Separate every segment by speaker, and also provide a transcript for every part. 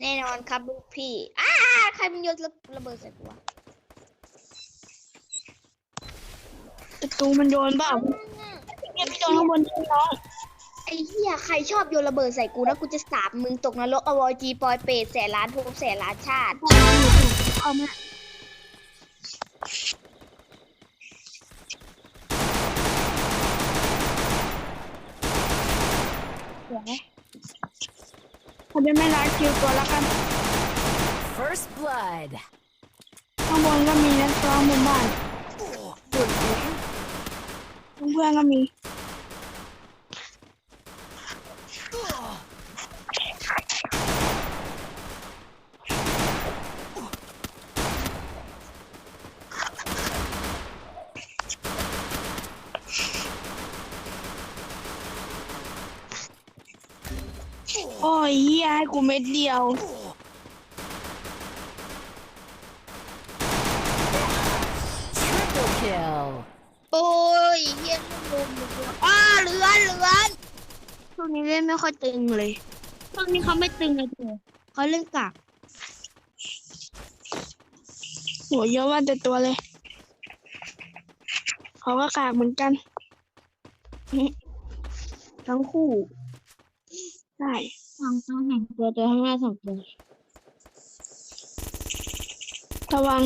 Speaker 1: แน่นอนครับลูกพี่ อ้าใครมันโยนระเบิดใส่กูวะ
Speaker 2: ประตูมันโยนเปล่าเนี่ยพี่โดนข้างบนยิงน้อง
Speaker 1: ไอ้เหี้ยใครชอบโยนระเบิดใส่กูนะกูจะสาบมึงตกนรกอวจีปอยเปรตแสนล้านภพแสนล้านชาติ
Speaker 2: เอามาเดี๋ยวนะ เขาจะไม่รักคิวตัวละกัน
Speaker 3: First blood.
Speaker 2: ข้างบนก็มีนะตัวข้างบนบ้านเพื่อนๆก็มี โอ้ ยเฮียให้กูเม็ดเดียว
Speaker 3: Triple kill.
Speaker 1: โอ้ยเหี้ยลุมอ้าเลือนเลือน
Speaker 2: ช่วงนี้เล่นไม่ค่อยตึงเลย
Speaker 1: ช่วงนี้เขาไม่ตึงเลยเธอเขาเล่นกาก
Speaker 2: หัวเยอะว่าแต่ตัวเลย เขาก็กากเหมือนกัน
Speaker 1: ทั้งคู่
Speaker 2: ใช่
Speaker 1: สองตัวหนึ่งตัวตัวข้างหน้าสองตัว
Speaker 2: ระวัง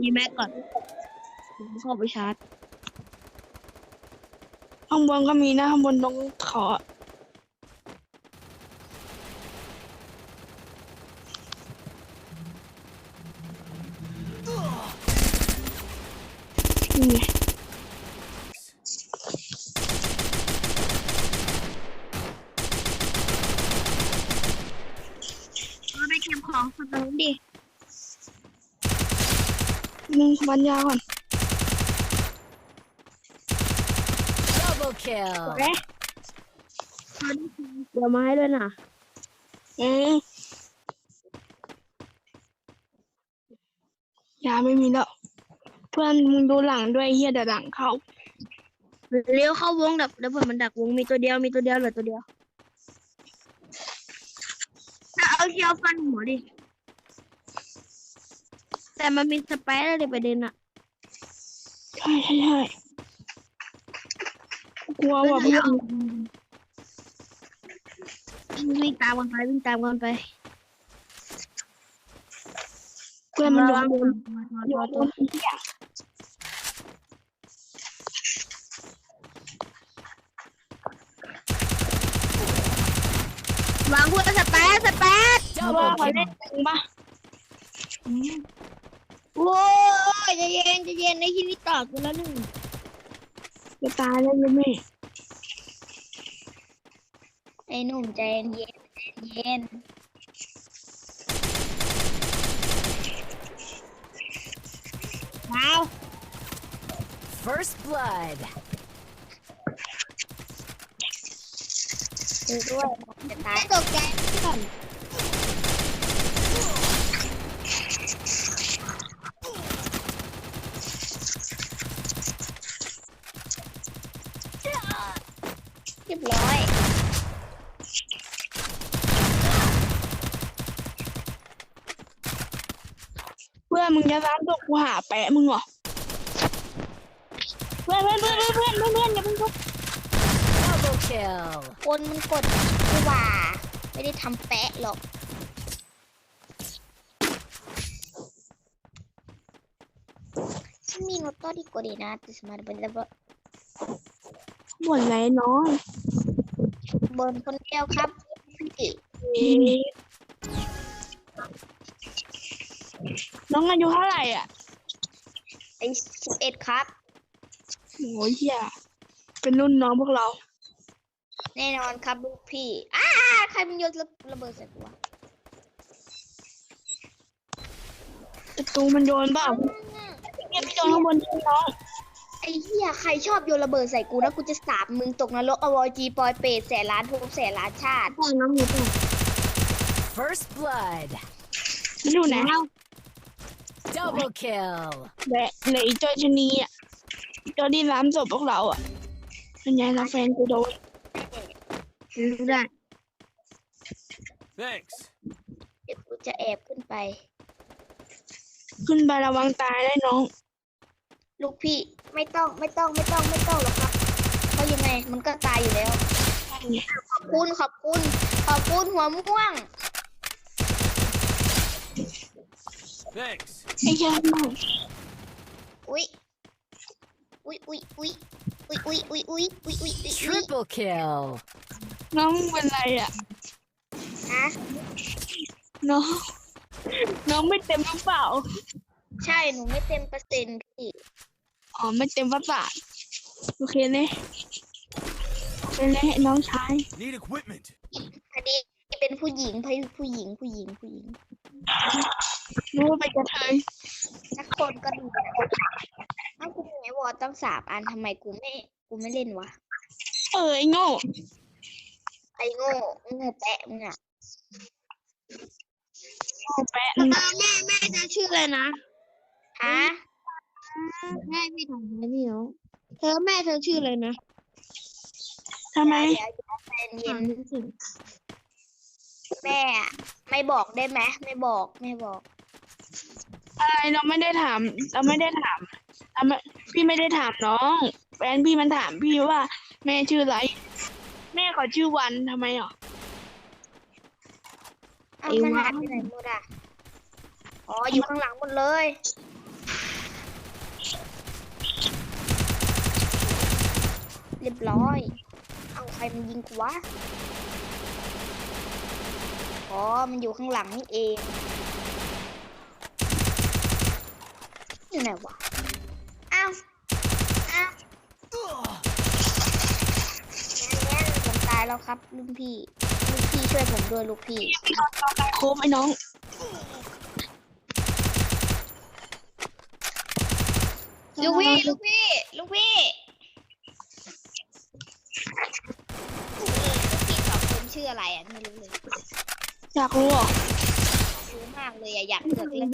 Speaker 1: มีแม็กก่อนผมเข้าไปชาร์จ
Speaker 2: ข้างบนก็มีนะข้างบนตรงเขาอะนี่ไง
Speaker 1: เราไปเก็บของสักนิดดิ
Speaker 2: หนึ่งบัญญาก่อน
Speaker 3: Double kill.
Speaker 1: เอ๊ะเดี๋ยวมาให้ด้วยนะ
Speaker 2: เอ๊ะยาไม่มีแล้ว เพื่อนมึงดูหลังด้วยเฮียเดี๋ยวหลังเข้า
Speaker 1: เลี้ยวเข้าวงดับแล้วเผื่อมันดักวงมีตัวเดียวมีตัวเดียวเหลือตัวเดียวถ้า เอาเชียวฟันหัวดิ แต่มันมีสเปซอะไรประเด็นอะ
Speaker 2: ใช่ใช่ใช่กลัวว่ะเพื่อน
Speaker 1: วิ่งตามกันไปวิ่งตามกันไป
Speaker 2: เพื่อนมันโยน
Speaker 1: ระ
Speaker 2: โย
Speaker 1: วันง
Speaker 2: โย
Speaker 1: ตัวน
Speaker 2: โยนเฮียวา
Speaker 1: งพวกสเปซสเปซ
Speaker 2: ว่า
Speaker 3: Double
Speaker 2: เขาเล่นจริงปะ
Speaker 1: โอ้ยใจะเย็นจะเย็นในที่นี้ต่อกูแล้วหนึ่ง
Speaker 2: จะตายแล้วยังไม่
Speaker 1: ไอ้หนุ่มใจเย็นใจเย็นว้าว
Speaker 3: First blood.
Speaker 1: ดูด้วยจะตายตกใจก่อน รียบร้อย
Speaker 2: เพื่อนมึงจะร้านตกกูหาแปะมึงเหรอเพื่อนเพื่อนเพื่อนเพื่อนเพื่อนเพื่อนอย่าเพิ่งทุบ
Speaker 3: Double kill.
Speaker 1: คนมันกดกูว่า ไม่ได้ทำแปะหรอกฉันมีโนโต้ดีกว่าดีนะแต่สมาร์ทเป็นแล้ว
Speaker 2: หมดไรน้อง
Speaker 1: บนคนเดียวครับพี่
Speaker 2: น้องอายุเท่าไหร่อะ
Speaker 1: ไอ้สิบเอ็ดครับ
Speaker 2: โอ้ยเฮียเป็นรุ่นน้องพวกเรา
Speaker 1: แน่นอนครับลูกพี่อ้าใครมันโยนระเบิดใส่กูวะ
Speaker 2: ประตูมันโยนเปล่าเนี่ยพี่โดนข้างบนยิงน้อง
Speaker 1: ไอ้เหี้ยใครชอบโยนระเบิดใส่กูนะกูจะสาบมึงตกนรกอวจีปอยเปรตแสนล้านภพแสนล้านชาติ
Speaker 3: First blood.
Speaker 2: มันอยู่ไหน
Speaker 3: Double kill.
Speaker 2: แบะเหลืออีกตัวชะนีอะตัวที่ร้านศพพวกเราอะเป็นไงล่ะแฟนกูโดน
Speaker 1: รู้ได้
Speaker 4: Thanks.
Speaker 1: เดี๋ยวกูจะแอบขึ้นไป
Speaker 2: ขึ้นไประวังตายได้น้อง
Speaker 1: ลูกพี่ไม่ต้องไม่ต้องไม่ต้องไม่ต้องหรอกครับเพราะยังไงมันก็ตายอยู่แล้ว ขอบคุณขอบคุณ ขอบคุณหัวม่วง
Speaker 4: Thanks.
Speaker 2: ไอ้แค่น้อง
Speaker 1: อุ๊ยอุ๊ยอุ๊ยอุ๊ยอุ๊ยอุ๊ยอุ๊ยอุ๊ยอุ๊ยอุ๊ยอุ๊ยอุ๊ย
Speaker 3: Triple kill.
Speaker 2: น้องเป็นไรอะ
Speaker 1: ฮะ
Speaker 2: น้อง น้องไม่เต็มหรือเปล่า
Speaker 1: ใช่หนูไม่เต็มเปอร์เซ็นต์พี่
Speaker 2: อ๋อไม่เต็มประสาทโอเคเลยโอเคเลยน้องชาย
Speaker 4: Need equipment.
Speaker 1: พอดีเป็นผู้หญิงผู้ผู้หญิงผู้หญิงผู้หญิง
Speaker 2: รู้ว่าไปนกระเทย
Speaker 1: สักคนก็ดีนะเอ้ากูมีไอวอลตั้งสามอันทำไมกูไม่กูไม่เล่นวะ
Speaker 2: เออไอ้โง่
Speaker 1: ไอ้โง่โง่แปะมึงอะ
Speaker 2: โง่แปะมึงอะ
Speaker 5: แม่แม่จะชื่ออะไรนะ
Speaker 1: ฮะ
Speaker 5: แม่พี่ถามแม่พี่เนาะเธอแม่เธอชื่ออะไรนะ
Speaker 2: ทำไม
Speaker 1: เดี๋ยวเดี๋ยวใจเย็
Speaker 5: ถาม
Speaker 1: น
Speaker 5: สิ
Speaker 1: แม่อะไม่บอกได้ไหมไม่บอกไม่บอก
Speaker 2: อะไรเราไม่ได้ถาม เราไม่ได้ถามเราไม่พี่ไม่ได้ถามน้องแฟนพี่มันถามพี่ว่า แม่ชื่ออะไร แม่เขาชื่อวันทำไมอะ
Speaker 1: เอามันหายไปไหนหมดอะ อ๋ออยู่ข้างหลังหมดเลย เรียบร้อย เอาใครมันยิงกูวะ อ๋อ มันอยู่ข้างหลังนี่เอง อยู่ไหนวะ อ้าว อ้าวผมตายแล้วครับลุงพี่ลูกพี่ช่วยผมด้วยลูกพี่
Speaker 2: ตาต่อไปโคบไอ้น้อง
Speaker 1: ลูกพี่ ลูกพี่ลูกพี่สองคนชื่ออะไรอะไม่รู้เลย
Speaker 2: อยากรู้เหรอ
Speaker 1: รู้มากเลยอะอยากเลือกเล่น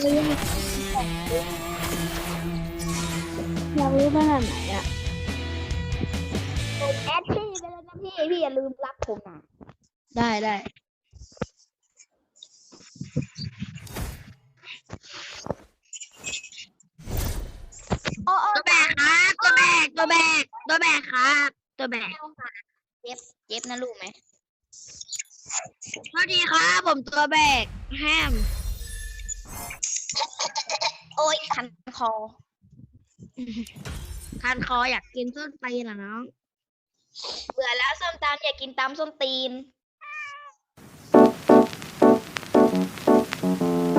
Speaker 2: อยากรู้ขนาดไหนอะ
Speaker 1: ผมแอดพี่ไปเลยนะพี่พี่อย่าลืมรับผมนะ
Speaker 5: ได้ได้ ตัวแบกครับ ตัวแบก
Speaker 1: เย็บเย็บนะลูกไหม
Speaker 5: สวัสดีครับผมตัวแบกแฮม
Speaker 1: โอ้ยคันคอ
Speaker 5: คันคออยากกินส้นตีนเหรอน้อง
Speaker 1: เบื่อแล้วส้มตำอยากกินตำส้มตีน Thank you.